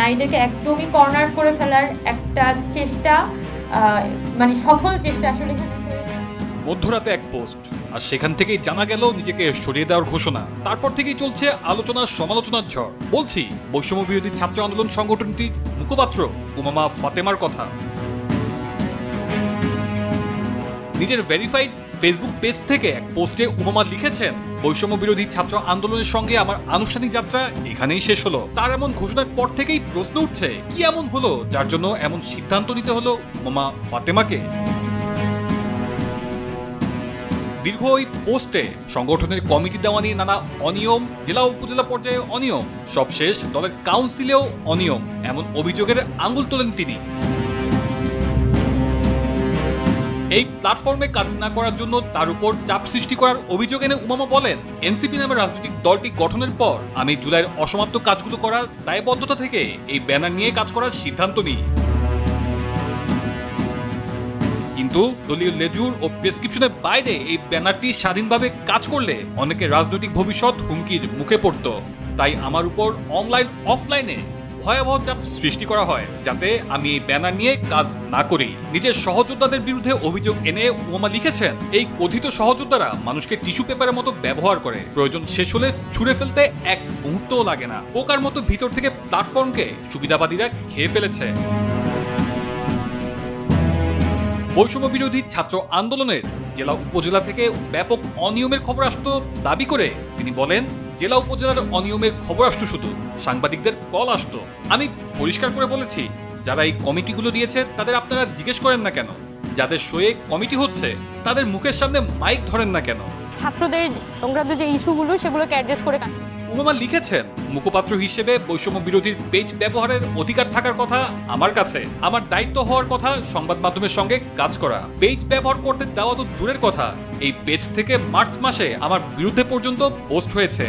নারীদেরকে একদমই কর্নার করে ফেলার একটা চেষ্টা মানে সফল চেষ্টা আসলে মধ্যরাতে এক পোস্ট, আর সেখান থেকেই জানা গেল নিজেকে সরিয়ে দেওয়ার ঘোষণা। তারপর থেকেই চলছে আলোচনা সমালোচনার ঝড়। বলছি, বৈষম্য বিরোধী ছাত্র আন্দোলন সংগঠনটির মুখপাত্র উমামা ফাতেমার কথা। নিজের ভেরিফাইড ফেসবুক পেজ থেকে এক পোস্টে উমামা লিখেছেন। বৈষম্য বিরোধী ছাত্র আন্দোলনের সঙ্গে আমার আনুষ্ঠানিক যাত্রা এখানেই শেষ হলো। তার এমন ঘোষণার পর থেকেই প্রশ্ন উঠছে, কি এমন হলো যার জন্য এমন সিদ্ধান্ত নিতে হলো উমামা ফাতেমাকে? দীর্ঘ ওই পোস্টে সংগঠনের কমিটি দেওয়া নিয়ে নানা অনিয়ম, জেলা উপজেলা পর্যায়ে অনিয়ম, সবশেষ দলের কাউন্সিলেও অনিয়ম, এমন অভিযোগের আঙুল তোলেন তিনি। এই প্ল্যাটফর্মে কাজ না করার জন্য তার উপর চাপ সৃষ্টি করার অভিযোগ এনে উমামা বলেন, এনসিপি নামের রাজনৈতিক দলটি গঠনের পর আমি জুলাইয়ের অসমাপ্ত কাজগুলো করার দায়বদ্ধতা থেকে এই ব্যানার নিয়ে কাজ করার সিদ্ধান্ত নিই। কিন্তু দলীয় লেজুর ও প্রেসক্রিপশনের বাইরে এই ব্যানারটি স্বাধীনভাবে কাজ করলে অনেকে রাজনৈতিক ভবিষ্যৎ হুমকির মুখে পড়তো। তাই আমার উপর অনলাইন, অফলাইনে ভয়াবহ চাপ সৃষ্টি করা হয় যাতে আমি এই ব্যানার নিয়ে কাজ না করি। নিজের সহযোদ্ধাদের বিরুদ্ধে অভিযোগ এনে ওমা লিখেছেন, এই কথিত সহযোদ্ধারা মানুষকে টিস্যু পেপারের মতো ব্যবহার করে। প্রয়োজন শেষ হলে ছুঁড়ে ফেলতে এক মুহূর্তও লাগে না। পোকার মতো ভিতর থেকে প্ল্যাটফর্মকে সুবিধাবাদীরা খেয়ে ফেলেছে। বৈষম্য বিরোধী ছাত্র আন্দোলনের জেলা উপজেলা থেকে ব্যাপক অনিয়মের খবর আসতো দাবি করে তিনি বলেন জেলা উপজেলার অনিয়মের খবর আসতো শুধু, সাংবাদিকদের কল আসতো। আমি পরিষ্কার করে বলেছি, যারা এই কমিটিগুলো দিয়েছে, তাদের আপনারা জিজ্ঞেস করেন না কেন? যাদের শোয়ে কমিটি হচ্ছে, তাদের মুখের সামনে মাইক ধরেন না কেন? ছাত্রদের সংক্রান্ত যে ইস্যুগুলো, সেগুলোকে অ্যাড্রেস করে উমামা লিখেছেন, মুখপাত্র হিসেবে বৈষম্য বিরোধীর পেজ ব্যবহারের অধিকার থাকার কথা আমার কাছে। আমার দায়িত্ব হওয়ার কথা সংবাদ মাধ্যমের সঙ্গে কাজ করা। পেজ ব্যবহার করতে দেওয়া তো দূরের কথা। এই পেজ থেকে মার্চ মাসে আমার বিরুদ্ধে পর্যন্ত পোস্ট হয়েছে।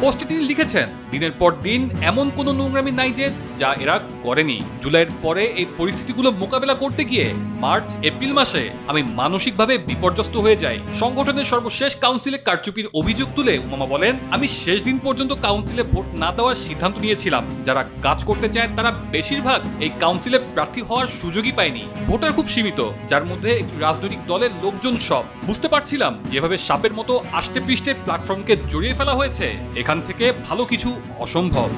পোস্টে তিনি লিখেছেন দিনের পর দিন এমন কোনো নোংরামি নাই যে যা এরা করেনি। জুলাইয়ের পরে এই পরিস্থিতিগুলো মোকাবেলা করতে গিয়ে মার্চ, এপ্রিল মাসে আমি মানসিকভাবে বিপর্যস্ত হয়ে যাই। সংগঠনের সর্বশেষ কাউন্সিলে কারচুপির অভিযোগ তুলে উমামা বলেন, আমি শেষ দিন পর্যন্ত কাউন্সিলে ভোট না দেওয়ার সিদ্ধান্ত নিয়েছিলাম। যারা কাজ করতে চায় তারা বেশিরভাগ এই কাউন্সিলে প্রার্থী হওয়ার সুযোগই পায়নি। ভোটার খুব সীমিত, যার মধ্যে একটি রাজনৈতিক দলের লোকজন সব। বুঝতে পারছিলাম, যেভাবে সাপের মতো আষ্টে পৃষ্ঠে প্ল্যাটফর্মকে জড়িয়ে ফেলা হয়েছে, এখান থেকে ভালো কিছু অসম্ভব।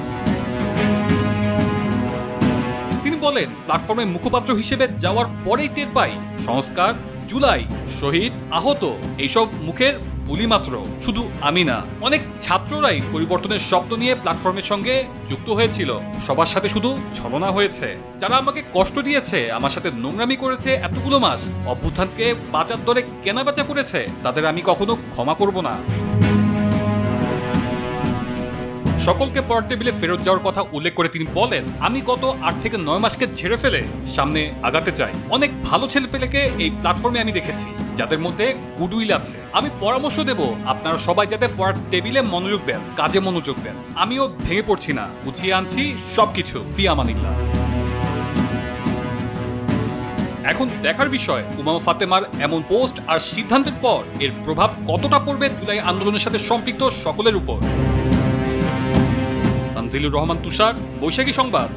তিনি বলেন, প্ল্যাটফর্মে মুখপাত্র হিসেবে যাওয়ার পরেই টের পাই, সংস্কার, জুলাই, শহীদ, আহত, এইসব মুখের বুলি মাত্র শুধু আমি না, অনেক ছাত্ররাই পরিবর্তনের শব্দ নিয়ে প্ল্যাটফর্মের সঙ্গে যুক্ত হয়েছিল। সবার সাথে শুধু ছলনা হয়েছে। যারা আমাকে কষ্ট দিয়েছে, আমার সাথে নোংরামি করেছে এতগুলো মাস, অভ্যুত্থানকে বাজার দরে কেনাবেচা করেছে, তাদের আমি কখনো ক্ষমা করব না। সকলকে পড়ার টেবিলে ফেরত যাওয়ার কথা উল্লেখ করে তিনি বলেন, আমি গত আট থেকে নয় মাসকে ছেড়ে ফেলে সামনে আগাতে চাই। অনেক ভালো ছেলেপেলেকে এই প্ল্যাটফর্মে আমি দেখেছি, যাদের মধ্যে গুডউইল আছে। আমি পরামর্শ দেব আপনারা সবাই যাতে পড়ার টেবিলে মনোযোগ দেন, কাজে মনোযোগ দেন। আমিও ভেঙে পড়ছি না বুঝিয়ে আনছি সবকিছু। ফি আমানিল্লাহ এখন দেখার বিষয়, উমামা ফাতেমার এমন পোস্ট আর সিদ্ধান্তের পর এর প্রভাব কতটা পড়বে জুলাই আন্দোলনের সাথে সম্পৃক্ত সকলের উপর? তানজিলুর রহমান তুষার বৈশাখী সংবাদ।